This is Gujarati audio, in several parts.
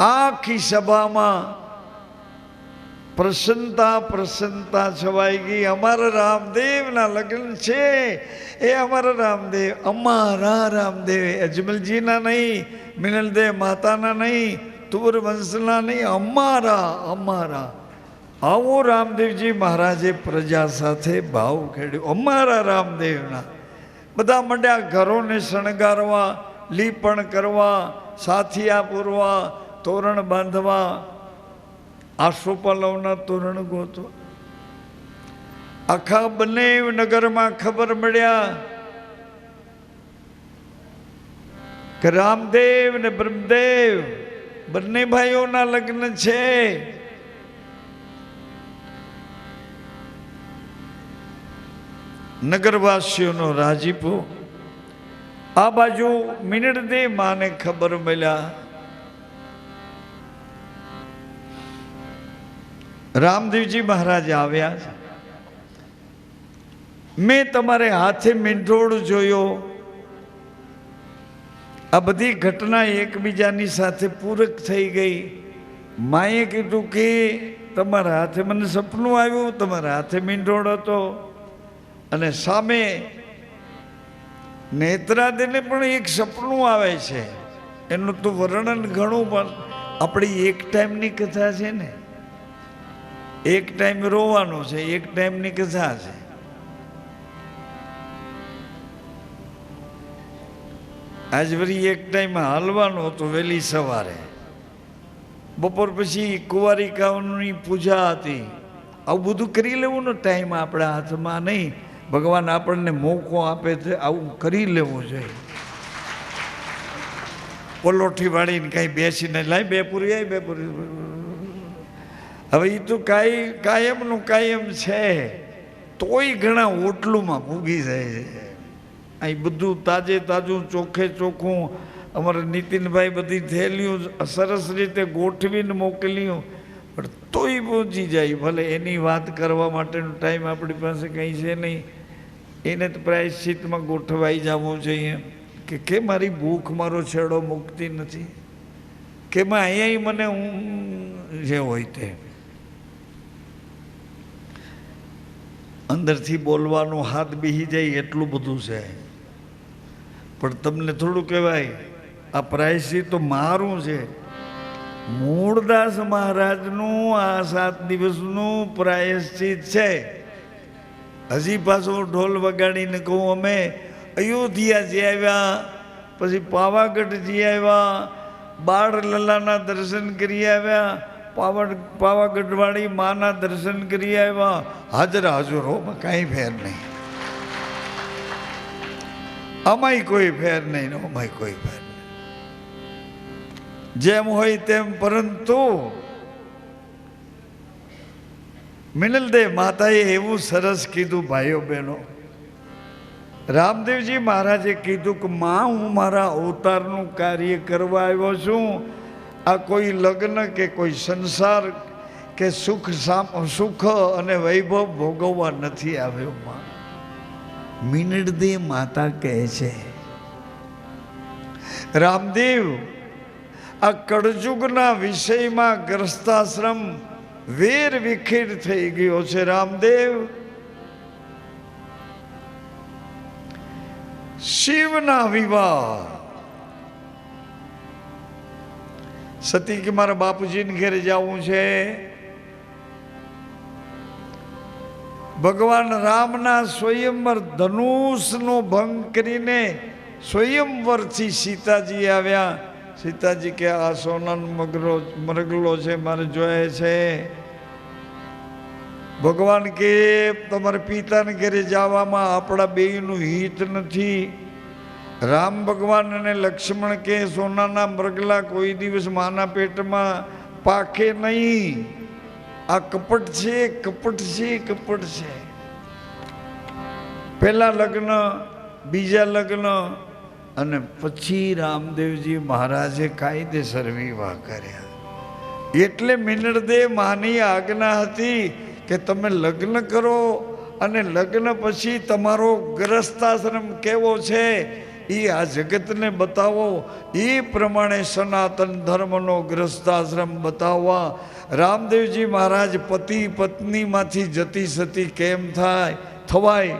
આખી સભામાં પ્રસન્નતા પ્રસન્નતા છવાઈ ગઈ. અમારા રામદેવના લગ્ન છે. એ અમારા રામદેવ અમારા રામદેવ, અજમલજીના નહીં, મિનલદેવ માતાના નહીં તુર વંશના નહીં, અમારા અમારા. આવો રામદેવજી મહારાજે પ્રજા સાથે ભાવ ખેડ્યો. અમારા રામદેવના. બધા મંડ્યા ઘરોને શણગારવા, લીપણ કરવા, સાથિયા પૂરવા તોરણ બાંધવા આશોપાલવના તોરણ ગોતવા આખા બંને નગરમાં ખબર મળ્યા કે રામદેવ ને બ્રહ્મદેવ બંને ભાઈઓના લગ્ન છે. નગરવાસીઓનો રાજીપો. આ બાજુ મિનિટ દે માને ખબર મળ્યા રામદેવજી મહારાજ આવ્યા છે. મેં તમારે હાથે મીંઢોળ જોયો. આ બધી ઘટના એકબીજાની સાથે પૂરક થઈ ગઈ. માએ કીધું કે તમારા હાથે મને સપનું આવ્યું, તમારા હાથે મીંઢોળ હતો. અને સામે નેત્રાદેને પણ એક સપનું આવે છે. એનું તો વર્ણન ઘણું પણ. આપણી એક ટાઈમની કથા છે ને. એક ટાઈમ રોવાનો છે, એક ટાઈમની કથા છે. આજ વળી એક ટાઈમ હાલવાનો હતો વહેલી સવારે. બપોર પછી કુંવારિકાઓની પૂજા હતી. આવું બધું કરી લેવું ને ટાઈમ આપણા હાથમાં નહીં. ભગવાન આપણને મોકો આપે છે, આવું કરી લેવું જોઈએ. પલોઠી વાળીને કાંઈ બેસીને લાય, બે પૂરી આવી બે પૂરી. હવે એ તો કાય કાયમનું કાયમ છે. તોય ઘણા ઓટલુમાં ભૂગી જાય છે. અહીં બધું તાજે તાજું, ચોખ્ખે ચોખ્ખું અમારા નીતિનભાઈ બધી થેલીઓ સરસ રીતે ગોઠવીને મોકલ્યું પણ તોય પહોંચી જાય, ભલે એની વાત કરવા માટેનો ટાઈમ આપણી પાસે કંઈ છે નહીં. એને તો પ્રાયશ્ચિતમાં ગોઠવાઈ જવું જોઈએ. કે કે મારી ભૂખ મારો છેડો મૂકતી નથી? કે માં અહીંયા મને હું જે હોય તે. અંદરથી બોલવાનું હાથ બીહી જાય એટલું બધું છે. પણ તમને થોડું કહેવાય, આ પ્રાયશ્ચિત તો મારું છે. મૂળદાસ મહારાજનું આ સાત દિવસનું પ્રાયશ્ચિત છે. હજી પાછો ઢોલ વગાડીને કહું અમે, અયોધ્યા જઈ આવ્યા, પછી પાવાગઢ જઈ આવ્યા બાળ લલાના દર્શન કરી આવ્યા પાવડ પાવાગઢવાળી માના દર્શન કરી આવ્યા. હાજર હાજરોમાં કાંઈ ફેર નહીં. આમાંય કોઈ ફેર નહીં અમાય કોઈ ફેર નહીં. જેમ હોય તેમ પરંતુ મિનલદેવ માતાએ એવું સરસ કીધું, ભાઈઓ બહેનો, રામદેવજી મહારાજે કીધું કે, માં, હું મારા અવતારનું કાર્ય કરવા આવ્યો છું. આ કોઈ લગ્ન કે કોઈ સંસાર કે સુખ સુખ અને વૈભવ ભોગવવા નથી આવ્યો માં. મિનડદે માતા કહે છે, રામદેવ, આ કળજુગના વિષયમાં ગ્રસ્તાશ્રમ વેર વિખેર થઈ ગયો છે, રામદેવ. શિવના વિવાહ સતી કે મારા બાપુજીને ઘરે જવું છે? ભગવાન રામના સ્વયંવર ધનુષનો ભંગ કરીને સ્વયંવરથી સીતાજી આવ્યા. સીતાજી કે, આ સોનાનો મગરો મરગલો છે, મારે જોઈએ છે. ભગવાન કે, તમારે પિતાને ઘરે જવામાં આપણા બેયનું હિત નથી. રામ ભગવાન અને લક્ષ્મણ કે સોનાના મરગલા કોઈ દિવસ માના પેટમાં પાકે નહીં. આ કપટ છે કપટ છે કપટ છે. પહેલા લગ્ન, બીજા લગ્ન અને પછી રામદેવજી મહારાજે કાયદેસર વિવાહ કર્યા. એટલે મિનળદેવ માની આજ્ઞા હતી કે તમે લગ્ન કરો અને લગ્ન પછી તમારો ગ્રસ્તાશ્રમ કેવો છે? એ આ જગતને બતાવો. એ પ્રમાણે સનાતન ધર્મનો ગ્રસ્તાશ્રમ બતાવવા. રામદેવજી મહારાજ પતિ પત્નીમાંથી જતી સતી કેમ થાય? થવાય.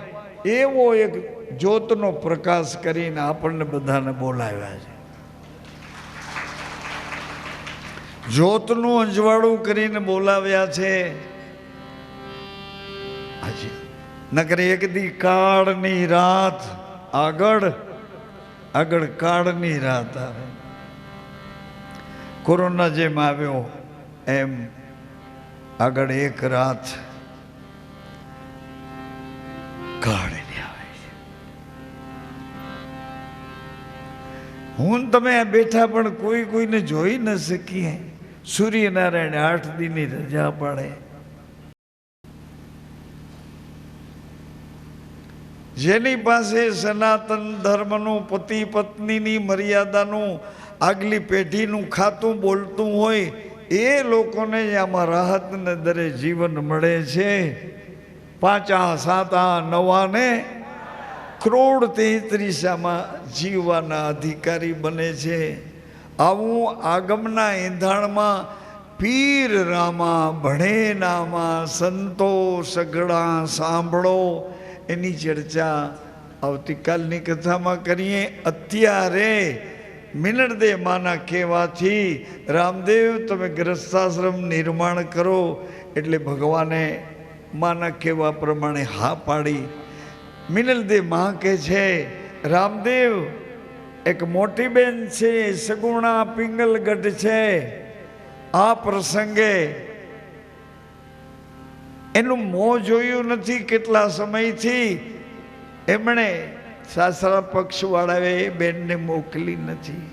એવો એક જ્યોતનો પ્રકાશ કરીને આપણને બધાને બોલાવ્યા છે. જ્યોતનું અંજવાળું કરીને બોલાવ્યા છે. નકર એક દી કાળની રાત આગળ આગળ કાળની રાત આવે. કોરોના જેમ આવ્યો, એમ આગળ એક રાત કાળની આવે હું તમે આ બેઠા પણ કોઈ કોઈને જોઈ ન શકીએ. સૂર્યનારાયણ આઠ દીની રજા પાડે. જેની પાસે સનાતન ધર્મનું, પતિ પત્નીની મર્યાદાનું, આગલી પેઢીનું ખાતું બોલતું હોય, એ લોકોને જ આમાં રાહતને દરે જીવન મળે છે. પાંચા, સાતા, નવાને કરોડ તેત્રીસામાં જીવવાના અધિકારી બને છે. આવું આગમના એંધાણમાં પીર રામા ભણે નામા સંતો સગડા સાંભળો. એની ચર્ચા આવતીકાલની કથામાં કરીએ. અત્યારે મિનળદે માના કહેવાથી રામદેવ તમે ગ્રસ્તાશ્રમ નિર્માણ કરો એટલે ભગવાને માના કહેવા પ્રમાણે હા પાડી. મિનલદે મા કે છે, રામદેવ, એક મોટી બેન છે, સગુણા પિંગલગઢ છે. આ પ્રસંગે એનું મોં જોયું નથી કેટલા સમયથી. એમણે સાસરા પક્ષવાળાએ એ બેનને મોકલી નથી.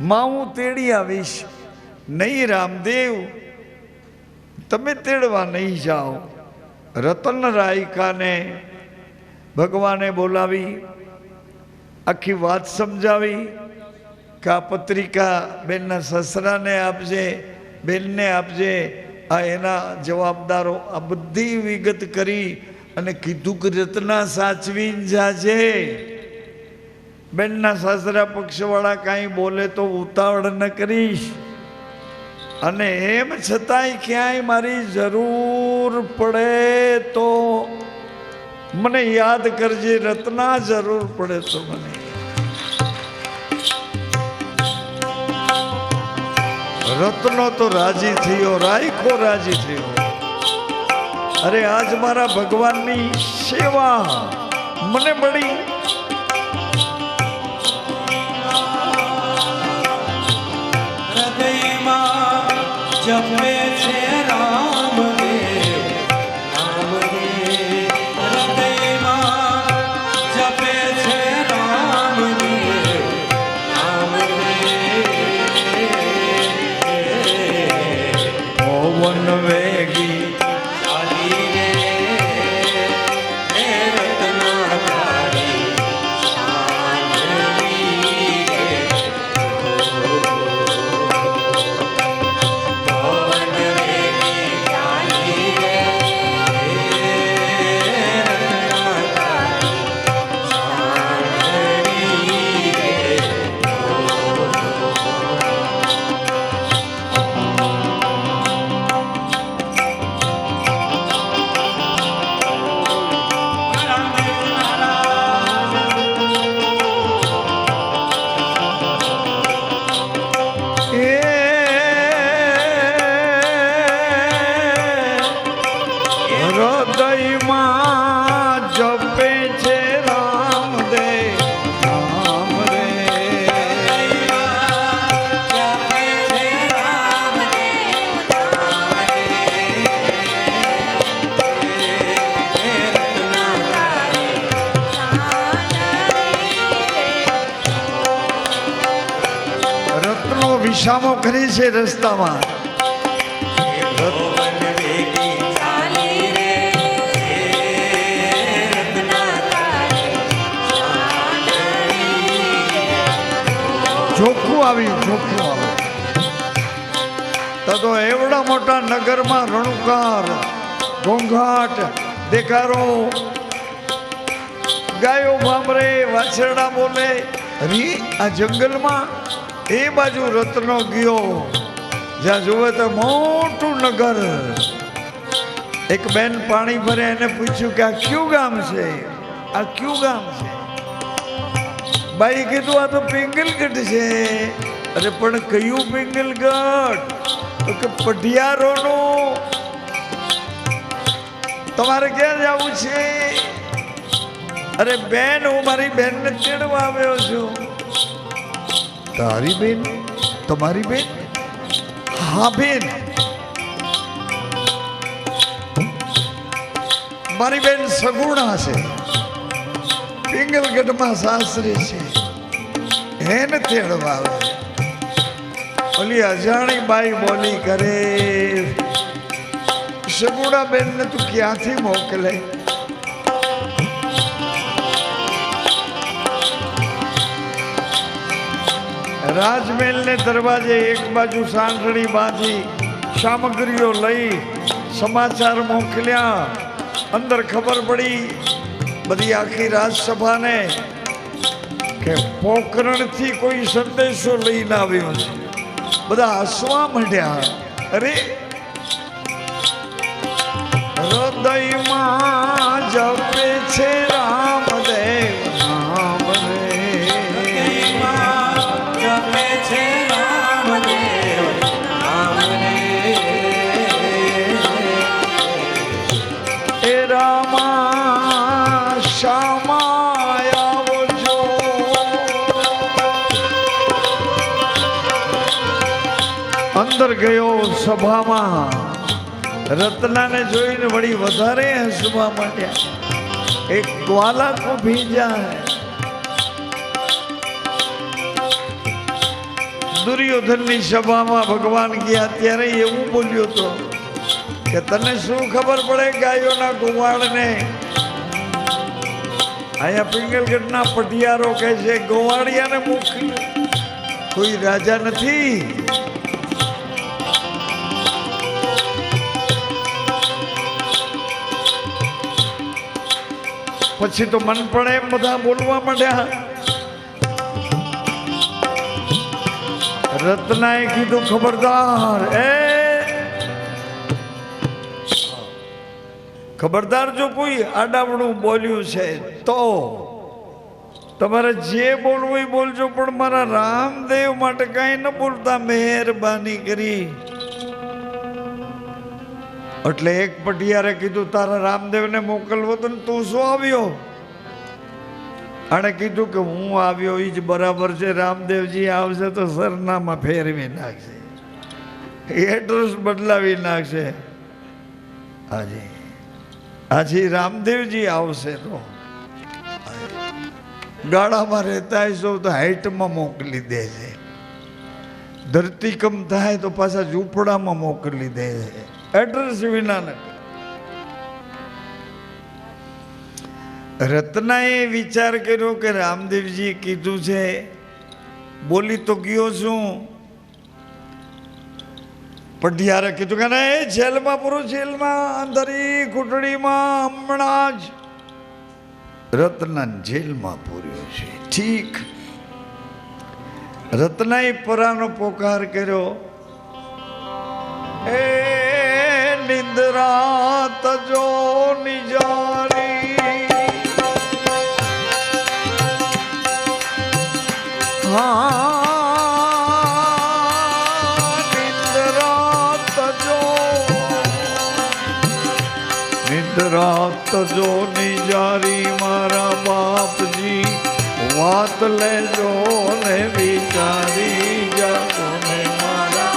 માં, હું તેડી આવીશ. નહીં, રામદેવ. તમે તેડવા નહીં જાઓ. રતન રાયકાને ભગવાને બોલાવી, આખી વાત સમજાવી કે આ પત્રિકા બેનના સસરાને આપજે, બેનને આપજે. આ એના જવાબદારો આ બધી વિગત કરી અને કીધું કે રત્ના સાચવીને જાજે. બેનના સાસરા પક્ષવાળા કાંઈ બોલે તો ઉતાવળ ન કરીશ. અને એમ છતાંય ક્યાંય મારી જરૂર પડે તો મને યાદ કરજે, રત્ના જરૂર પડે તો મને. રત્નો તો રાજી થયો, રાયખો રાજી થયો. અરે આજ મારા ભગવાનની સેવા મને મળી. હૃદયમાં જપે રત્નો કરી છે રસ્તામાં. ચોખ્ખું આવ્યું ચોખ્ખું આવ્યું. તો તો એવડા મોટા નગરમાં રણુકાર, ઘોંઘાટ દેખારો. ગાયો, ભામરે, વાછરડા બોલે, રી, આ જંગલમાં એ બાજુ રત્નો ગયો. જ્યાં જુએ તો મોટું નગર. એક બેન પાણી ભરે એને પૂછ્યું કે આ ક્યુ ગામ છે? આ ક્યુ ગામ છે? બાઈ કીધું, આ તો પિંગલગઢ છે. અરે, પણ કયું પિંગલગઢ? તો કે પઢિયારોનું. તમારે ક્યાં જવું છે? અરે, બેન, હું મારી બેનને ચેડવા આવ્યો છું. તારી બેન? તમારી બેન? હા, બેન. મારી બેન સગુણા છે. પિંગલગઢમાં સાસરી છે. એને તેડવા આવે. ઓલી અજાણી બાઈ બોલી કરે, સગુણા બેનને તું ક્યાંથી મોકલે? રાજમહેલને દરવાજે એક બાજુ સાંઠણી બાંધી સામગ્રીઓ લઈ સમાચાર મોકલ્યા અંદર ખબર પડી બધી આખી રાજસભાને કે પોકરણથી કોઈ સંદેશો લઈને આવ્યો છે. બધા હસવા માંડ્યા. અરે! હૃદયમાં જપે છે ગયો સભામાં. રત્નાને જોઈને વળી વધારે હસવા માંડ્યા. એક ગ્વાલા કો ભીજા હૈ દુર્યોધનની સભામાં ભગવાન ગયા ત્યારે એવું બોલ્યો તો કે તને શું ખબર પડે ગાયોના ગોવાળને? અહીંયા પિંગલગઢના પટિયારો કહે છે, ગોવાળિયાને મૂકી. કોઈ રાજા નથી. પછી તો મન પણ એમ બધા બોલવા માંડ્યા. રત્નાએ કીધું, ખબરદાર. એ! ખબરદાર જો કોઈ આડાવડું બોલ્યું છે, તો તમારે જે બોલવું એ બોલજો, પણ મારા રામદેવ માટે કાંઈ ન બોલતા, મહેરબાની કરી. એટલે એક પટિયારે કીધું, તારા રામદેવને મોકલવો તો ને તું શું આવ્યો? આણે કીધું કે, હું આવ્યો એ જ બરાબર છે, રામદેવજી આવશે તો સરનામા ફેરવી નાખશે. એડ્રેસ બદલાવી નાખશે. હાજી. હાજી, રામદેવજી આવશે તો. ગાળામાં રહેતા હશો તો હાઈટમાં મોકલી દે છે. ધરતીકંપ થાય તો પાછા ઝૂંપડામાં મોકલી દે છે. એડ્રેસ વિનાનક. રત્નાએ વિચાર કર્યો કે રામદેવજી કીધું છે, બોલી તો ગયો છું. પઢિયારે કીધું કે નહીં જેલમાં પૂરો જેલમાં અંધારી કુટડીમાં હમણાં જ. રત્ના જેલમાં પૂર્યો છે. ઠીક. રત્નાએ પરાનો પોકાર કર્યો. એ નિંદ્રા તજો નિજારી હા નિંદ્રા તજો નિજારી મારા બાપજી વાત લેજો ને વિચારી જાગો ને મારા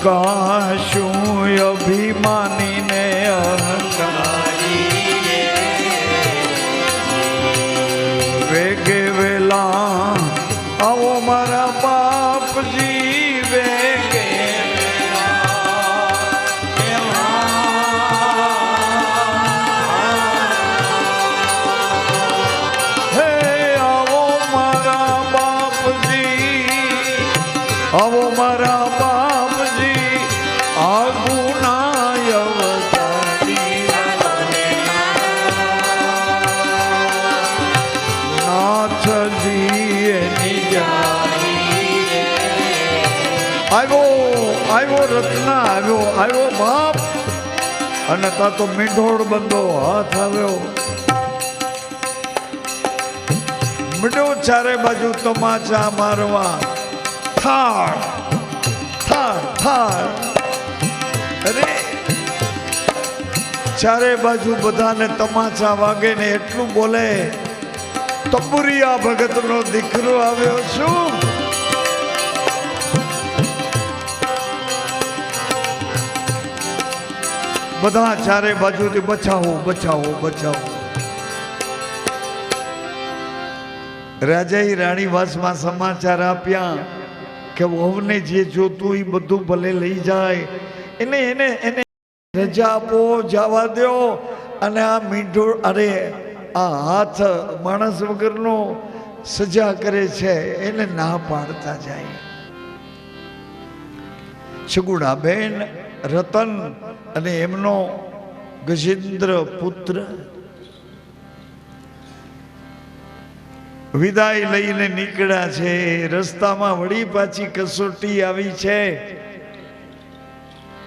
પ્રકાશું અભિમાનીને અહંકારી. અને તો મીઠોડ બંધો હાથ આવ્યો. મીંડો ચારે બાજુ તમાચા મારવા. થાળ થાળ થાળ. અરે, ચારે બાજુ બધાને તમાચા વાગે ને એટલું બોલે, તંબુરિયા ભગતનો દીકરો આવ્યો છું. બધા ચારે બાજુથી બચાવો બચાવો બચાવો. રાજાએ રાણી વાસમાં સમાચાર આપ્યા કે વહુને જે જોતું એ બધું ભલે લઈ જાય. એને એને એને રજા આપો, જવા દો. અને આ મીઠો અરે, આ હાથ માણસ વગરનો સજા કરે છે, એને ના પાડતા જાય. સગુણાબેન રતન અને એમનો ગજેન્દ્ર પુત્ર વિદાય લઈને નીકળ્યા છે. રસ્તામાં વળી પાછી કસોટી આવી છે.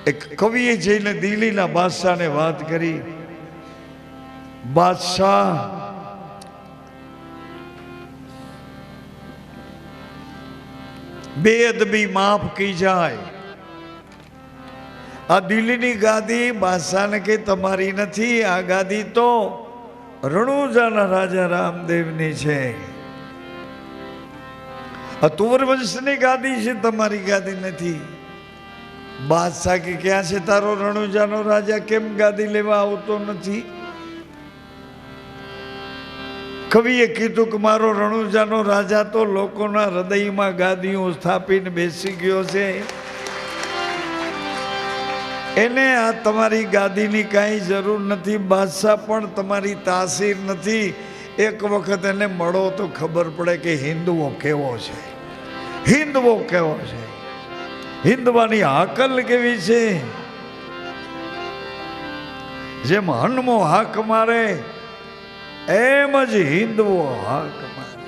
એક કવિએ જઈને દિલ્હીના બાદશાહને વાત કરી. બાદશાહ, બેઅદબી માફ કી જાય. આ દિલ્હીની ગાદી બાદશાહને કે તમારી નથી, આ ગાદી તો રણુજાના રાજા રામદેવની છે. આ તુવર વંશની ગાદી છે, તમારી ગાદી નથી. બાદશાહ કે ક્યાં છે, તારો રણુજાનો રાજા કેમ ગાદી લેવા આવતો નથી? કવિએ કીધું કે મારો રણુજાનો રાજા તો લોકોના હૃદયમાં ગાદીઓ સ્થાપીને બેસી ગયો છે. એને આ તમારી ગાદીની કાંઈ જરૂર નથી, બાદશાહ પણ તમારી તાસીર નથી. એક વખત એને મળો તો ખબર પડે કે હિન્દુઓ કેવો છે. હિન્દુઓ કેવો છે. હિન્દવાની હાકલ કેવી છે? જેમ હનમો હાક મારે, એમ જ હિન્દુઓ હાક મારે.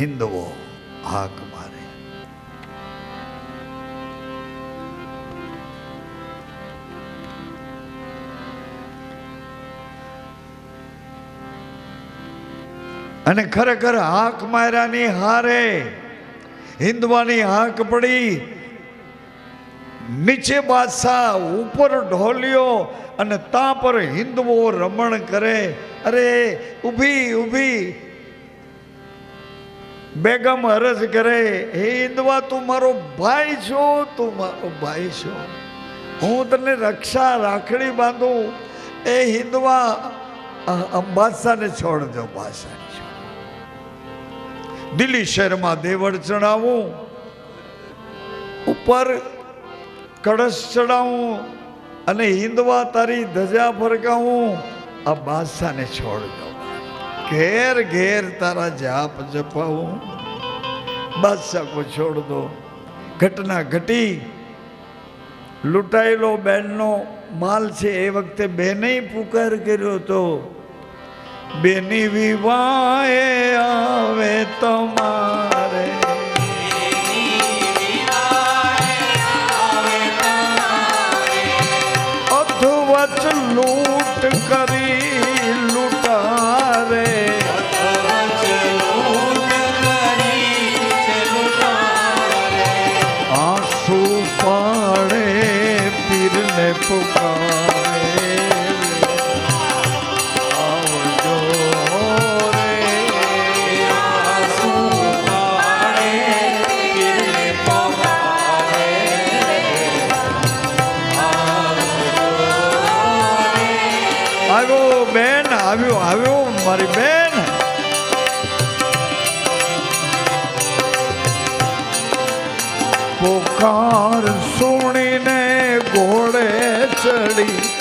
હિન્દુઓ હાક અને ખરેખર હાક માર્યાની હારે હિન્દવાની હાક પડી. નીચે બાદશાહ ઉપર ઢોલ્યો અને તા પર હિન્દુઓ રમણ કરે. અરે, ઊભી ઊભી. બેગમ અરજ કરે, હે હિન્દવા તું મારો ભાઈ છો, તું મારો ભાઈ છો. હું તને રક્ષા રાખડી બાંધું. એ હિન્દવા અ- અ- બાદશાહને છોડ દો બાદશાહને. છોડ દિલ્હી શહેરમાં દેવળ ચડાવું, ઉપર કળશ ચડાવું અને હિન્દવા તારી ધજા ફરકાવું, આ બાદશાહને છોડ દો. ઘેર ઘેર તારા જાપ જપાવું. બાદશાહ કો છોડ દો. ઘટના ઘટી. લૂંટાયેલો બેનનો માલ છે, એ વખતે બેને પુકાર કર્યો હતો. બેની વિવાહે આવે તમારે અધવચ લૂંટ કરી લૂંટારે. આંસુ પાડે પીરને પુકારે. પોકાર સુણીને ઘોડે ચડી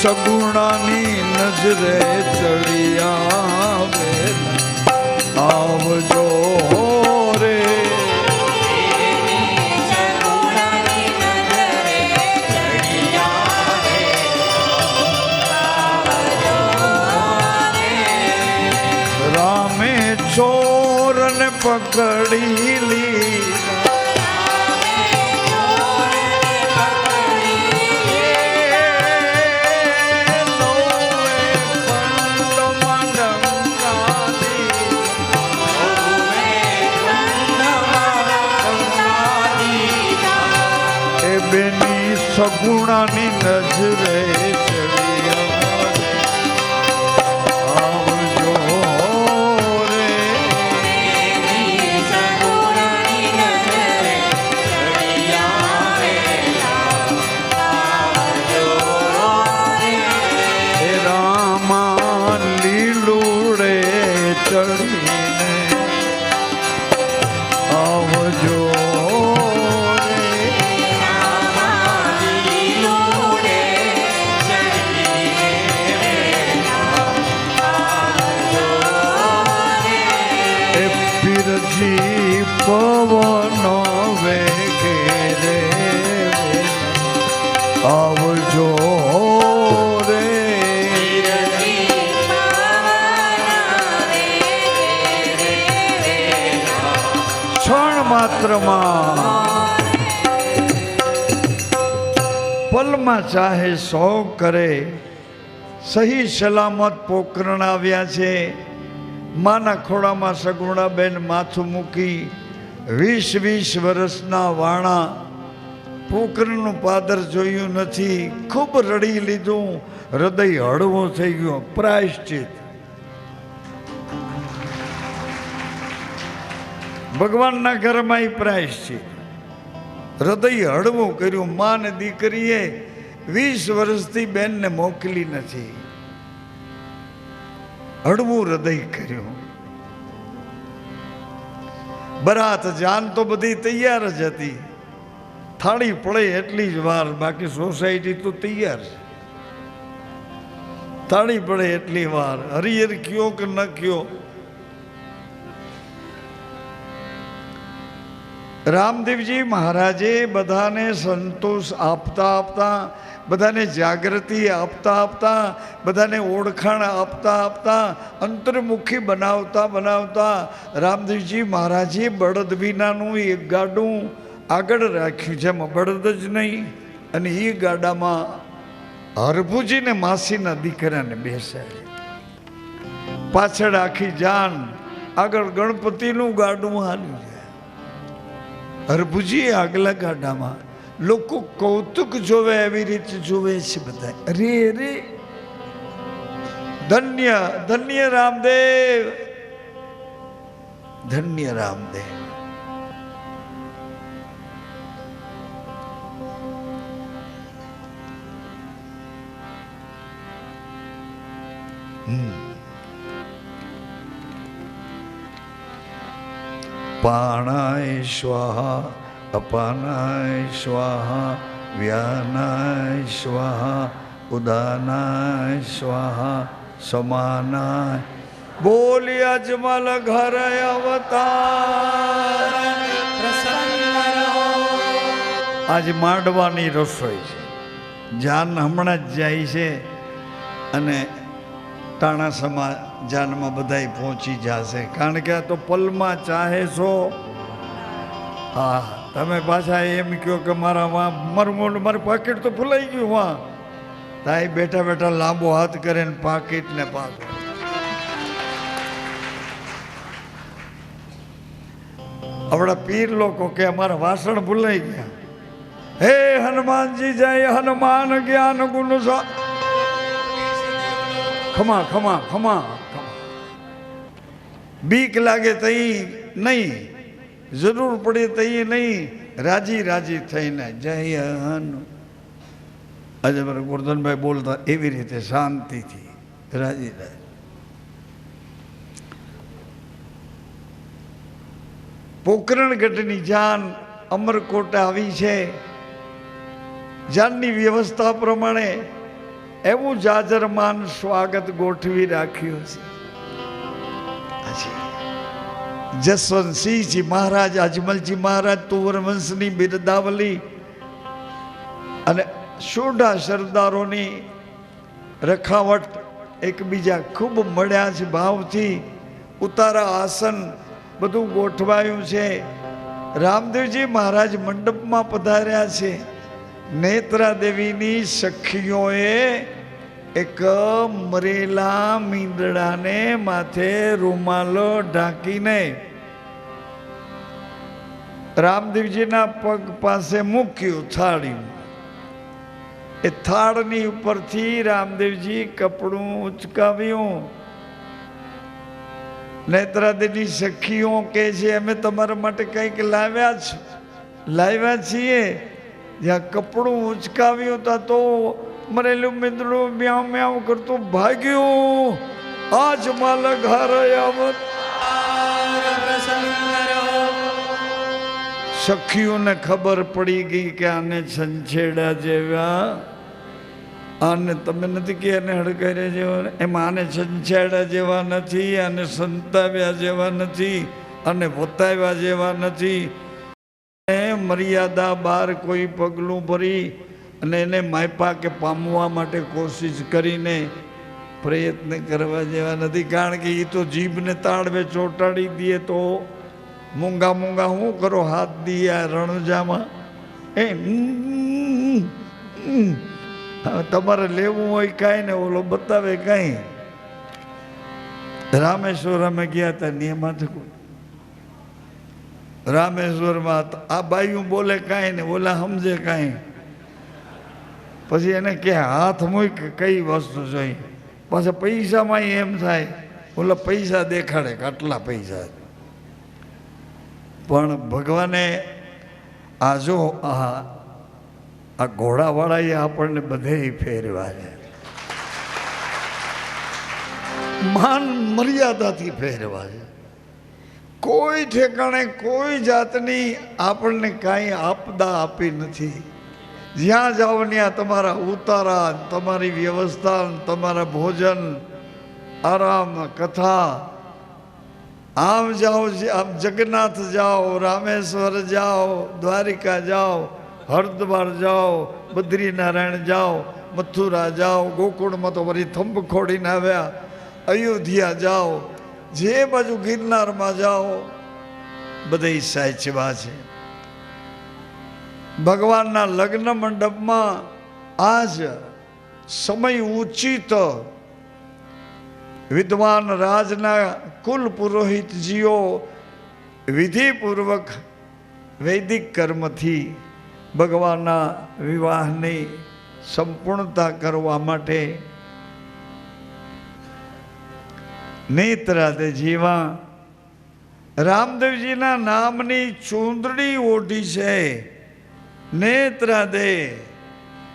સગુણાની નજરે ચડિયા વેલા આવજો રે. રામે ચોરને પકડી બેની સગુણાની નજરે પલમાં ચાહે સો કરે, સહી સલામત પોકરણ આવ્યા છે. માના ખોડામાં સગુણાબેન માથું મૂકી વીસ વીસ વર્ષના વાણા પોકરણનું પાદર જોયું નથી. ખૂબ રડી લીધું, હૃદય હળવું થઈ ગયું, પ્રાયશ્ચિત. ભગવાનના ઘરમાં પ્રાયશ્ચિત. હૃદય હળવું કર્યું, મા ને દીકરીએ વીસ વર્ષથી બેનને મોકલી નથી. હળવું હૃદય કર્યું. બરાત જાન તો બધી તૈયાર જ હતી. થાળી પડે એટલી જ વાર, બાકી સોસાયટી તો તૈયાર છે. થાળી પડે એટલી વાર, હરિહર કયો કે ન કયો રામદેવજી મહારાજે બધાને સંતોષ આપતા આપતા, બધાને જાગૃતિ આપતા આપતા, બધાને ઓળખાણ આપતા આપતા, અંતર્મુખી બનાવતા બનાવતા રામદેવજી મહારાજે બળદ વિનાનું એક ગાડું આગળ રાખ્યું, જેમાં બળદ જ નહીં, અને એ ગાડામાં હરભુજીને માસીના દીકરાને બેસાડે પાછળ આખી જાન આગળ ગણપતિનું ગાડું હાલ્યું. હરભુજી આગલા ગાડામાં લોકો કૌતુક જોવે એવી રીતે જોવે છે બધા અરે અરે ધન્ય ધન્ય રામદેવ ધન્ય રામદેવ પાણાય સ્વાહા, અપાનાય સ્વાહા, વ્યાનાય સ્વાહા, ઉદાનાય સ્વાહા, સમાનાય. બોલી અજમલ ઘર અવતાર. આજે માંડવાની રસોઈ છે. જાન હમણાં જ જાય છે અને ટાણાસમા જાનમાં બધા પહોંચી જશે. કારણ કે આ તો પલમાં ચાહે છો. હા, તમે પાછા એમ કહો કે મારા વાં મરમોડ મારું પાકીટ તો ફૂલાઈ ગયું વાં. તાઈ બેઠા બેઠા લાંબો હાથ કરે ને પાકીટને પાછું. આપણા પીર લોકો કે અમારા વાસણ ભૂલાઈ ગયા. હે હનુમાનજી, જય હનુમાન જ્ઞાન ગુણ સા ખમા ખમા ખમા બીક લાગે તઈ નહીં જરૂર પડે તઈ નહીં રાજી રાજી થઈને જય હનુ આજે મારે ગોરધનભાઈ બોલતા એવી રીતે શાંતિથી, રાજી રાજી. પોકરણગઢની જાન અમરકોટ આવી છે. જાનની વ્યવસ્થા પ્રમાણે એવું જાજરમાન સ્વાગત ગોઠવી રાખ્યું છે. જસવંતસિંહજી મહારાજ અજમલજી મહારાજ તુવરવંશની બિરદાવલી અને સોઢા સરદારોની રખાવટ એકબીજા ખૂબ મળ્યા છે ભાવથી ઉતારા આસન બધું ગોઠવાયું છે. રામદેવજી મહારાજ મંડપમાં પધાર્યા છે. નેત્રા દેવીની સખીઓએ એક મરેલા મીંદડાને માથે રૂમાલો ઢાંકીને રામદેવજીના પગ પાસે મૂક્યું થાળ્યું એ થાળની ઉપરથી રામદેવજી કપડું ઉચકાવ્યું. નેત્રાદેવી સખીઓ કે છે, અમે તમારા માટે કંઈક લાવ્યા છે, લાવ્યા છીએ. જ્યાં કપડું ઉચકાવ્યું તા તો મરેલું મિંદડું મ્યાવ મ્યાવ કરતું ભાગ્યું. આજ માલક હારયાવત સખીઓને ખબર પડી ગઈ કે આને છંછેડા જેવા. આને તમે નથી કે એને હડકાર્યા જેવા? એમાં આને છંછેડા જેવા નથી, આને સંતાવ્યા જેવા નથી અને વતાવ્યા જેવા નથી. મર્યાદા બહાર કોઈ પગલું ભરી અને એને માયપા કે પામવા માટે કોશિશ કરીને પ્રયત્ન કરવા જેવા નથી. કારણ કે એ તો જીભને તાળવે, ચોંટાડી દે તો મૂંગા મૂંગા શું કરો હાથ દિયા રણજામાં? એ તમારે લેવું હોય કાંઈ ને ઓલો બતાવે કાંઈ. રામેશ્વર અમે ગયા હતા ને એમાં તો કોઈ રામેશ્વરમાં આ બાયું બોલે કાંઈ ને ઓલા સમજે કાંઈ. પછી એને કે હાથ મૂક, કઈ વસ્તુ જોઈ પાછા પૈસામાં એમ થાય, ઓલા પૈસા દેખાડે, આટલા પૈસા. પણ ભગવાને આ જો, આ આ ઘોડાવાળાએ આપણને બધે ફેરવા છે. માન મર્યાદાથી ફેરવા છે. કોઈ ઠેકાણે કોઈ જાતની આપણને કાંઈ આપદા આપી નથી. જ્યાં જાઓ ત્યાં તમારા ઉતારા, તમારી વ્યવસ્થા, તમારા ભોજન, આરામ, કથા. આમ જાઓ આમ જગન્નાથ જાઓ, રામેશ્વર જાઓ, દ્વારિકા જાઓ, હરિદ્વાર જાઓ, બદ્રીનારાયણ જાઓ, મથુરા જાઓ, ગોકુળમાં તો વળી થંભ ખોડીને આવ્યા, અયોધ્યા જાઓ જે બાજુ ગિરનારમાં જાઓ, બધે સાચવા છે. ભગવાનના લગ્ન મંડપમાં આજ સમય ઉચિત વિદ્વાન રાજના કુલ પુરોહિતજીઓ વિધિપૂર્વક વૈદિક કર્મથી ભગવાનના વિવાહની સંપૂર્ણતા કરવા માટે નેત્રાદે જીવા. રામદેવજીના નામની ચૂંદડી ઓઢી છે. નેત્રાદે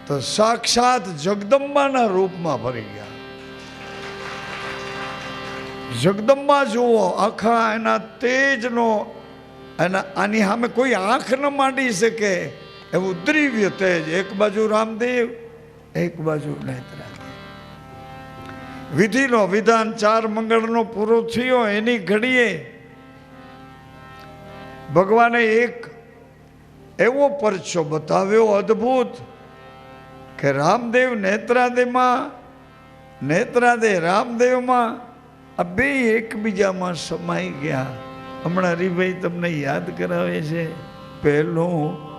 તો સાક્ષાત જગદંબાના રૂપમાં ભરી ગયા. જગદંબા જુઓ, આખા એના તેજનો એના આની સામે કોઈ આંખ ન માંડી શકે એવું દિવ્ય તેજ. એક બાજુ રામદેવ, એક બાજુ નેત્રાદેવ વિધિનો વિધાન ચાર મંગળનો પૂરો થયો, એની ઘડીએ ભગવાને એક એવો પરચો બતાવ્યો અદ્ભુત કે રામદેવ નેત્રાદેમાં, નેત્રાદે રામદેવમાં આ બે એકબીજામાં સમાઈ ગયા. હમણાં હરિભાઈ તમને યાદ કરાવે છે, પહેલું